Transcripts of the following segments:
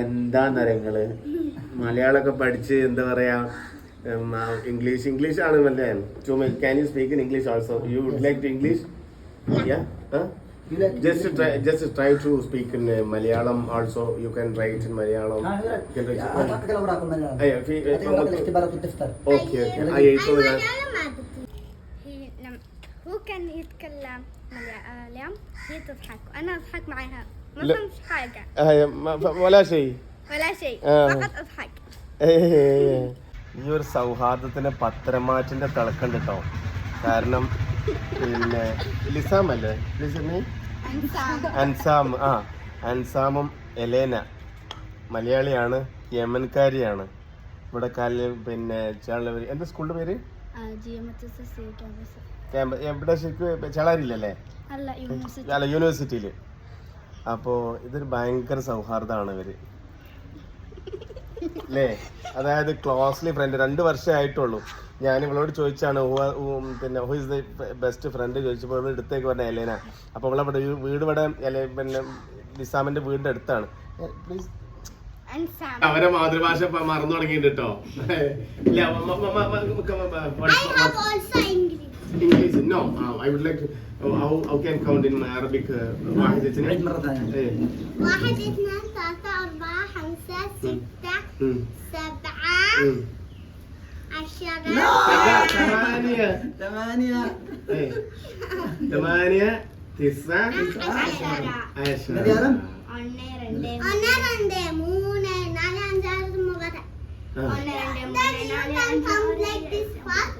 എന്താന്നറിയ നിങ്ങള് മലയാളമൊക്കെ പഠിച്ച് എന്താ പറയാ ഉം, ആ, ഇംഗ്ലീഷ് ഇംഗ്ലീഷ് ആണ് അല്ലേ can you speak in English also you would like to English You like just try just try to speak in Malayalam also you can write in Malayalam Ah, you like- Yeah, أعطيك الأوراق المليانة أيوة، في- أعطيك أوراق الاختبارات والدفتر okay okay ആ എഴുത്തുന്നത് ഞാൻ المليانة ما بدي هي لم هو كان يتكلم مليان هي تضحك وأنا أضحك معها ما لا. فهمت حاجة ولا شيء ولا شيء آه. فقط أضحك ഈ ഒരു സൗഹാർദ്ദത്തിന് പത്രമാറ്റിന്റെ തിളക്കണ്ട് കേട്ടോ കാരണം പിന്നെ ലിസാം അല്ലേ ലിസമി അൻസാം ആ അൻസാമും Elena മലയാളിയാണ് യമൻകാരിയാണ് ഇവിടെ കാലിൽ പിന്നെ ചാളവര് എന്താ സ്കൂളിന്റെ പേര് ക്യാമ്പ് എവിടെ ശരിക്കും ചേളാരില്ലല്ലേ هلا يونيفرسيتي അല്ല യൂണിവേഴ്സിറ്റിയിൽ അപ്പോ ഇതൊരു ഭയങ്കര സൗഹാർദ്ദമാണ് ഇവർ അല്ലേ അതായത് ക്ലോസ്ലി ഫ്രണ്ട് രണ്ട് വർഷമേ ആയിട്ടുള്ളൂ ഞാൻ ഇവളോട് ചോദിച്ചാണ് പിന്നെ who is the best friend ചോദിച്ചപ്പോൾ ഇവിടെ എടുത്തേക്ക് പറഞ്ഞ എലേന അപ്പോൾ ഇവിടെ വീട് ഇവിടെ പിന്നെ നിസാമിന്റെ വീടിന്റെ അടുത്താണ് പ്ലീസ് അവരെ മാതൃഭാഷ മറന്നു തുടങ്ങിട്ടോ English English no I would like how how can count in Arabic വാഹിദ് عيد مرة ثانية واحد اثنين ثلاثة أربعة خمسة ستة سبعة عشرة ثمانية ثمانية إيه. ثمانية تسعة عشرة عشرة مليارة ഒന്ന് രണ്ട് ഒന്ന് രണ്ട് മൂന്ന് നാല് അഞ്ച് ആറ് ഒമ്പത് آه. ഒന്ന് രണ്ട് മൂന്ന് നാല് അഞ്ച് دوري كان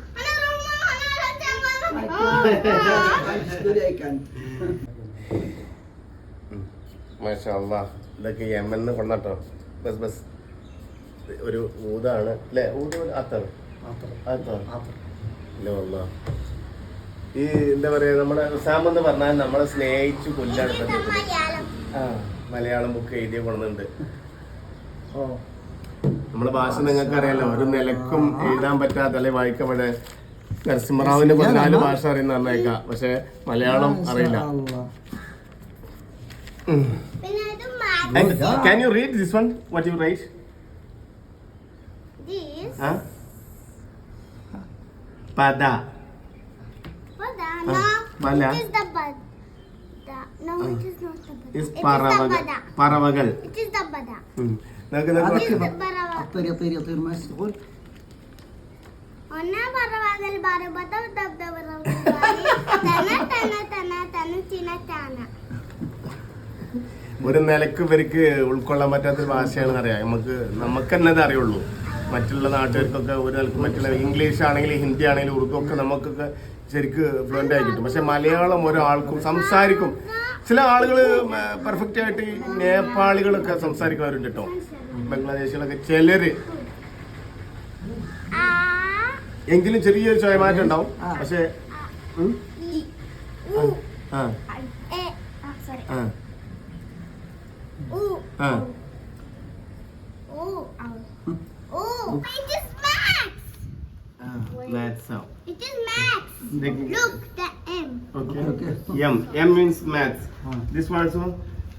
മാഷാ ഇതൊക്കെ യമന്ന് കൊണ്ടോ ബസ് ബസ്. ഒരു ഊതാണ്. അല്ലേ? ഊത് ആത്താണ്. ഈ എന്താ പറയാ നമ്മുടെ സാം എന്ന് പറഞ്ഞാൽ നമ്മളെ സ്നേഹിച്ചു കൊല്ലടുത്ത ആ മലയാളം ബുക്ക് എഴുതി കൊണ്ടുണ്ട് നമ്മുടെ ഭാഷ നിങ്ങൾക്ക് അറിയാലോ ഒരു നിലക്കും എഴുതാൻ പറ്റാത്ത അല്ലെ വായിക്കപ്പെടാൻ? നരസിംഹറാവുവിന്റെ പതിനാല് ഭാഷ അറിയുന്ന അറിയാം പക്ഷെ മലയാളം അറിയില്ല can you read this one what you write പദ പല പറവകൾ പറവകൾ ഒന്ന പറവാകൽ ഒരു നിലയ്ക്ക് ഇവർക്ക് ഉൾക്കൊള്ളാൻ പറ്റാത്ത ഭാഷയാണെന്ന് അറിയാം. നമുക്ക് നമുക്ക് തന്നെ അറിയുള്ളൂ. മറ്റുള്ള നാട്ടുകാർക്കൊക്കെ ഒരു നിലയ്ക്ക് മറ്റുള്ള ഇംഗ്ലീഷ് ആണെങ്കിലും ഹിന്ദി ആണെങ്കിലും ഉറുദു ഒക്കെ നമുക്കൊക്കെ ശരിക്ക് ഫ്ലുവന്റ് ആയി കിട്ടും. പക്ഷെ മലയാളം ഒരാൾക്കും സംസാരിക്കും. ചില ആളുകൾ പെർഫെക്റ്റ് ആയിട്ട് നേപ്പാളികളൊക്കെ സംസാരിക്കുന്നവരുണ്ട് കേട്ടോ. ബംഗ്ലാദേശികളൊക്കെ. ചിലര് എങ്കിലും ചെറിയൊരു ചോയമാറ്റം ഉണ്ടാവും ആ. പക്ഷെ ഉം, ഇ ഉ ആ എ ആ സോറി ആ ഉ ആ ഉ ഔ uh it is max maths ആവും it is max look the m Okay. Okay. M. M means maths. Ah. This one also.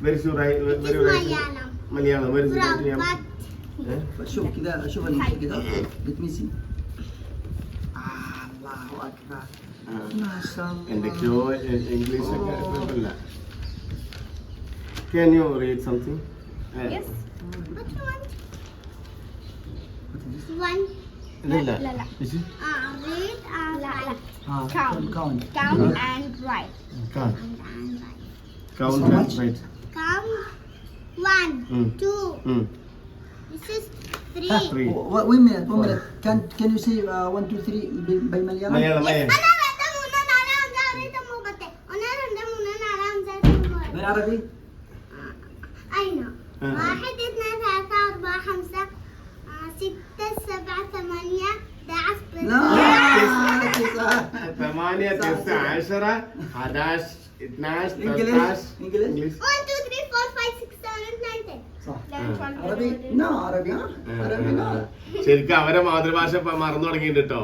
Where is your right? Where it where is you write? malayalam Malayalam. Where is it? M? Rabat. Eh? شوف كذا شوف المشي كذا قلت അല്ലാഹു അക്ബർ എന്തൊക്കെയോ ഇംഗ്ലീഷൊക്കെ കുഴപ്പമില്ല Can you read something? Uh, yes. Which one? This one. Lala. Lala. Is it? Uh, read uh, and write. Ah, count. Count. Count and write. Count. and write. Count and write. Count. One, mm. two. Mm. This is 3 وين مينت وين مينت كان كان يو سي 1 2 3 باي مليارم مليارم مليارم بالعربي؟ أين؟ واحد اثنين ثلاثة أربعة خمسة ستة سبعة ثمانية لا ثمانية تسعة عشرة 11 12 13 انجلش انجلش 1 2 3 4 5 6 ശരിക്കും അവരെ മാതൃഭാഷ ഇപ്പൊ മറന്നു തുടങ്ങിയിട്ടുണ്ട് കേട്ടോ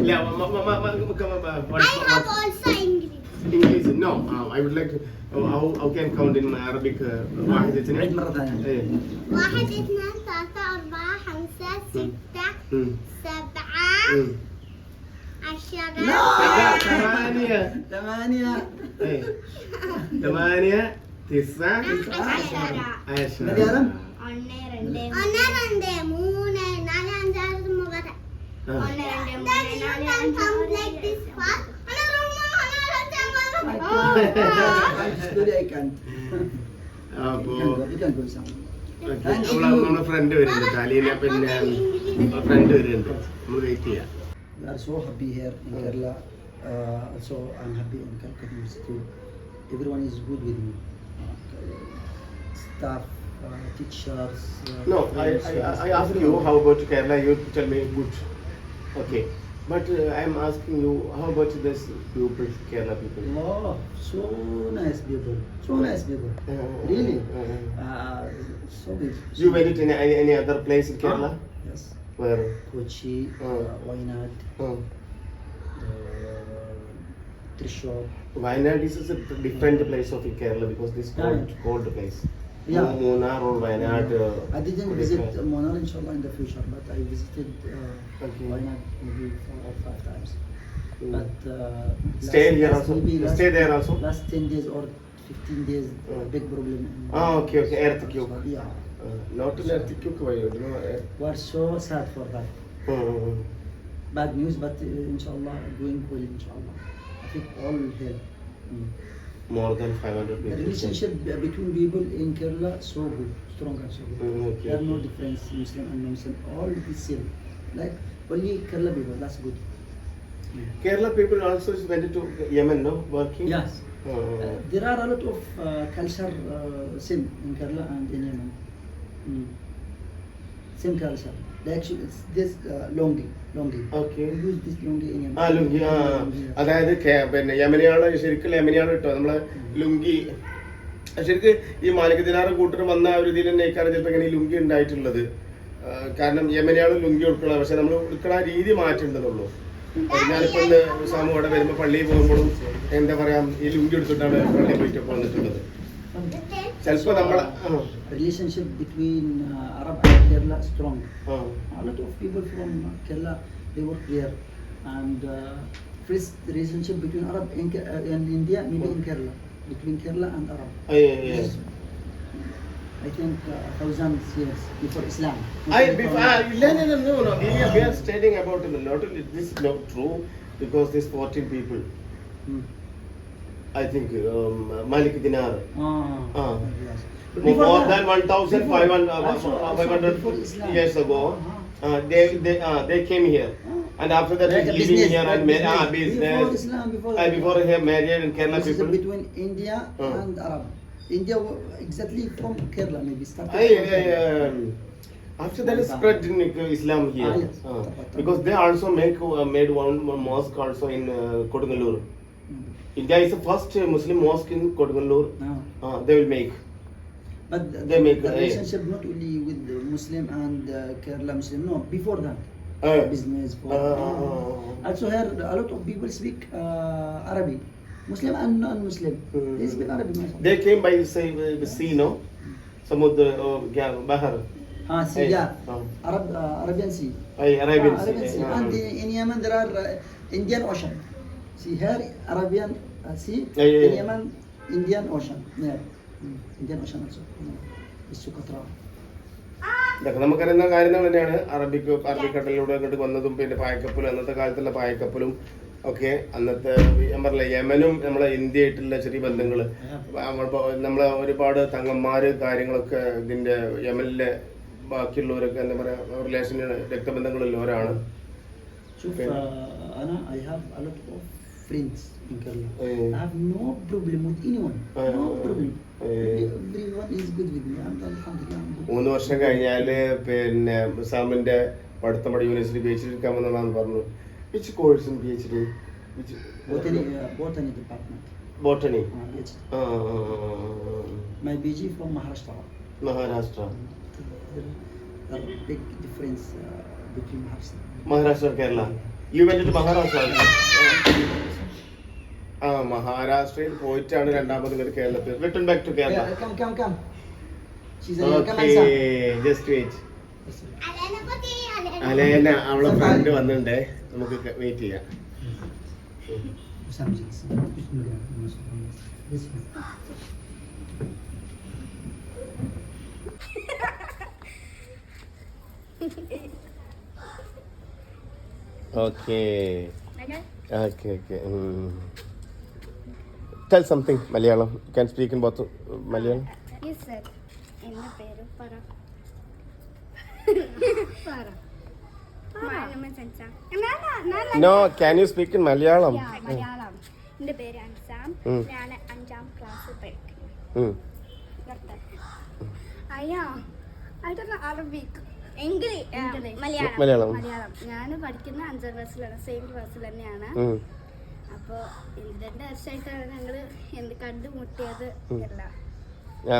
ഇല്ല മ- മ- മ- മ- മ- മ- I have also English. English. No, uh, I would like to. Uh, how, how can count in Arabic? Uh, واحد عيد اثنين. مرة ثانية إيه. واحد اثنين ثلاثة أربعة خمسة ستة مم. سبعة مم. عشرة لا ثمانية. ثمانية إيه. ثمانية തിസ അശ്വരം ഒന്ന് രണ്ട് മൂന്ന് നാല് ഫ്രണ്ട് വരുന്നുണ്ട് അലീന പിന്നെ ഫ്രണ്ട് വരുന്നുണ്ട് നമ്മൾ wait is. Uh, staff, uh, teachers. Uh, No, I, I, uh, I ask you how about Kerala, you tell me good. Okay. But uh, I'm asking you, how about this people, Kerala people? Oh, so nice people. So nice people. Uh, Really? uh, Uh, so big. you went to any, any other place in Kerala? Yes. Where? Kochi, uh, Wayanad, Uh, uh, Trishur. Wayanad is a different place of Kerala because this cold, Yeah. cold place. Yeah. Munnar or Wayanad. Uh, I didn't visit that? Monar inshallah in the future, but I visited uh, Okay. Wayanad maybe four or five times. Mm. But uh, Stay last- here also? last- Stay there also? Last 10 days or 15 days, Mm. big problem. in- Ah, okay, okay, earthquake. Yeah. Uh, not in earthquake, why? You know, uh, We are so sad for that. mm, Bad news, but uh, inshallah, doing well, inshallah. All help. Mm. more than 500 The relationship be- between people in Kerala so good, strong and so good. Mm, okay, There are no difference, Muslim and non-Muslim, all the same. Like only Kerala people, that's good. Kerala people also went to Yemen, no? Working? Yes. Uh, Uh, there are a lot of uh, culture uh, same in Kerala and in Yemen. Mm. Same culture. They actually it's this uh, longi, ആ ലുങ്കി ആ Longi, yes. അതായത് പിന്നെ യമനിയാണ്? ശരിക്കും യമനിയാണ് കിട്ടുക നമ്മളെ ലുങ്കി. ശരിക്ക് ഈ Malik dinar കൂട്ടർ വന്ന ആ ഒരു ഇതിൽ തന്നെ ഇക്കാരം ചിലപ്പോൾ ഇങ്ങനെ ലുങ്കി ഉണ്ടായിട്ടുള്ളത്. കാരണം യമനിയാണ് ലുങ്കി ഉടുക്കുന്നത് പക്ഷെ നമ്മൾ ഉടുക്കണ രീതി മാറ്റേണ്ടതുള്ളൂ ഞാനിപ്പോൾ ഇന്ന് സാമു അവിടെ വരുമ്പോൾ പള്ളിയിൽ പോകുമ്പോഴും എന്താ പറയാ ഈ ലുങ്കി എടുത്തിട്ടാണ് പള്ളിയിൽ പോയിട്ട് വന്നിട്ടുള്ളത്. ചിലപ്പോൾ നമ്മളെ ആ, Relationship between uh, Arab and Kerala strong. ആ, A lot of people from uh, Kerala they work there, and uh, first relationship between Arab and, Ke- uh, and India maybe in Kerala between Kerala and Arab. ഏ, ഏ, ഏ. I think uh, thousands years before Islam. I, before, ah, no, no, no, no, no. We are, we are studying about it. Not only this is not true because these 14 people, Hmm. I think um, Malik Dinar, Ah, Ah. yes. But more than 1,500 before- also- also 500 years ago, Uh-huh. uh, they they uh, they came here, Ah. and after that Like a living business, here and like ma- ah, business. business. Before Islam, before- uh, before here married and Kerala This is people. between India Ah. and Arab. India wa- exactly from Kerala maybe started. I, from I, Kerala. um, after that is spread in uh, Islam here, Ah, yes. Uh, because they also make uh, made one, one mosque also in uh, Kodungalur. Hmm. India is the first uh, Muslim mosque in Kodungalur. No. Uh, they will make. But the, They make the a- relationship not only with the Muslim and uh, Kerala Muslim, no, before that. Uh, business. For, Ah. Also here, a lot of people speak uh, Arabic. Muslim and non-Muslim. They speak Arabic. mashallah. they came by say the sea, no? Samudra, uh, Bahar, Ah, see, Hey, yeah. ah. Arab, uh, Arabian Sea. Ay, Arabian Ah, Arabian Sea. uh, And in, in Yemen there are uh, Indian Ocean. Sihar Arabian uh, Sea, yeah, yeah, yeah. Yemen, Indian Ocean. Yeah. Mm. Indian Ocean also. No. It's Sukatra. ഇതൊക്കെ നമുക്കറിയുന്ന കാര്യങ്ങൾ തന്നെയാണ് അറബിക്ക് അറബിക്കടലിലൂടെ അങ്ങോട്ട് വന്നതും പിന്നെ പായക്കപ്പലും അന്നത്തെ കാലത്തുള്ള പായക്കപ്പലും ഒക്കെ അന്നത്തെ ഞാൻ പറഞ്ഞ യമനും നമ്മളെ ഇന്ത്യയായിട്ടുള്ള ചെറിയ ബന്ധങ്ങൾ നമ്മളെ ഒരുപാട് തങ്ങന്മാര് കാര്യങ്ങളൊക്കെ ഇതിന്റെ യമനിലെ ബാക്കിയുള്ളവരൊക്കെ എന്താ പറയാ റിലേഷൻ രക്തബന്ധങ്ങളിൽ ഓരാണ് friends in Kerala. Uh, I have no problem with anyone. Uh, no eh, problem. eh. Everyone is good with me. മൂന്ന് വർഷം കഴിഞ്ഞാൽ പിന്നെ സാമിന്റെ പഠിത്തം യൂണിവേഴ്സിറ്റി പി എച്ച് ഡി എടുക്കാൻ വന്നതാന്ന് പറഞ്ഞു വിച്ച് കോഴ്സും P H D Botany, uh, botany department. Botany Uh, My BG from Maharashtra. Maharashtra uh, between Maharashtra. Maharashtra Kerala you went Maharashtra ആ മഹാരാഷ്ട്രയിൽ പോയിട്ടാണ് രണ്ടാമത് ഇവർ കേരളത്തിൽ. Return back to Kerala Yeah, come, come, come. She's a come and okay just wait Alena pati, Alena. Alena അവളെ friend വന്നിട്ടുണ്ടേ നമുക്ക് wait ചെയ്യാം. Okay. Okay okay tell something Malayalam can speak in both Malayalam no can you speak in Malayalam Malayalam പേര് അൻസാം. ഞാൻ അഞ്ചാം class പഠിക്കുന്നു. അയ്യോ I don't know Arabic. English, ആ, മലയാളം. മലയാളം. ഞാൻ പഠിക്കുന്ന അഞ്ചാം ക്ലാസ്സിലാണ് സെയിം ക്ലാസ്സിൽ തന്നെയാണ്. അപ്പോൾ രണ്ട് വർഷമായിട്ടാണ് ഞങ്ങൾ എന്ത് കണ്ടുമുട്ടിയത് എല്ലാം. ആ,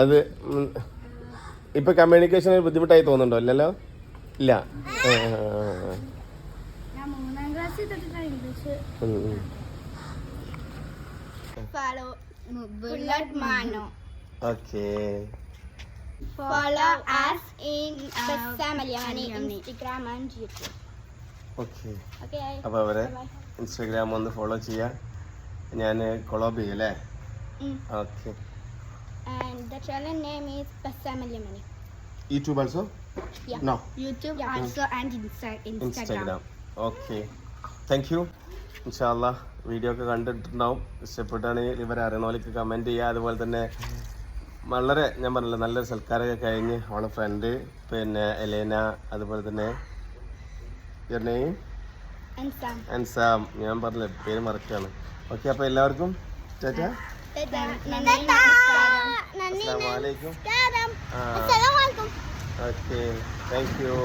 അത് ഇപ്പൊ കമ്മ്യൂണിക്കേഷൻ ബുദ്ധിമുട്ടായി തോന്നുന്നുണ്ടോ? അല്ലല്ലോ ഇല്ല. Follow us in uh, Malayani, Instagram and YouTube. Okay. അപ്പൊ അപ്പോൾ അവരെ ഇൻസ്റ്റാഗ്രാം ഒന്ന് ഫോളോ ചെയ്യാം. ഞാൻ കൊളോബ് ചെയ്യും അല്ലേ Mm. Okay. And the channel name is Bassam. YouTube also Yeah. No YouTube also and Insta- Instagram. ഇൻഷാല്ല വീഡിയോ ഒക്കെ കണ്ടിട്ടുണ്ടാവും. ഇഷ്ടപ്പെട്ടാണെങ്കിൽ ഇവരെ അറിയണോലേക്ക് കമന്റ് ചെയ്യുക. അതുപോലെ തന്നെ വളരെ ഞാൻ പറഞ്ഞില്ല നല്ലൊരു സൽക്കാരമൊക്കെ കഴിഞ്ഞ് അവളെ ഫ്രണ്ട് പിന്നെ എലേന അതുപോലെ തന്നെ നെയ്യും നെയിം. അൻസാം ഞാൻ പറഞ്ഞില്ലേ പേര് മറക്കാണ് ഓക്കെ അപ്പോൾ എല്ലാവർക്കും ചേച്ചാ അസ്സാം വലൈക്കും. Okay thank you.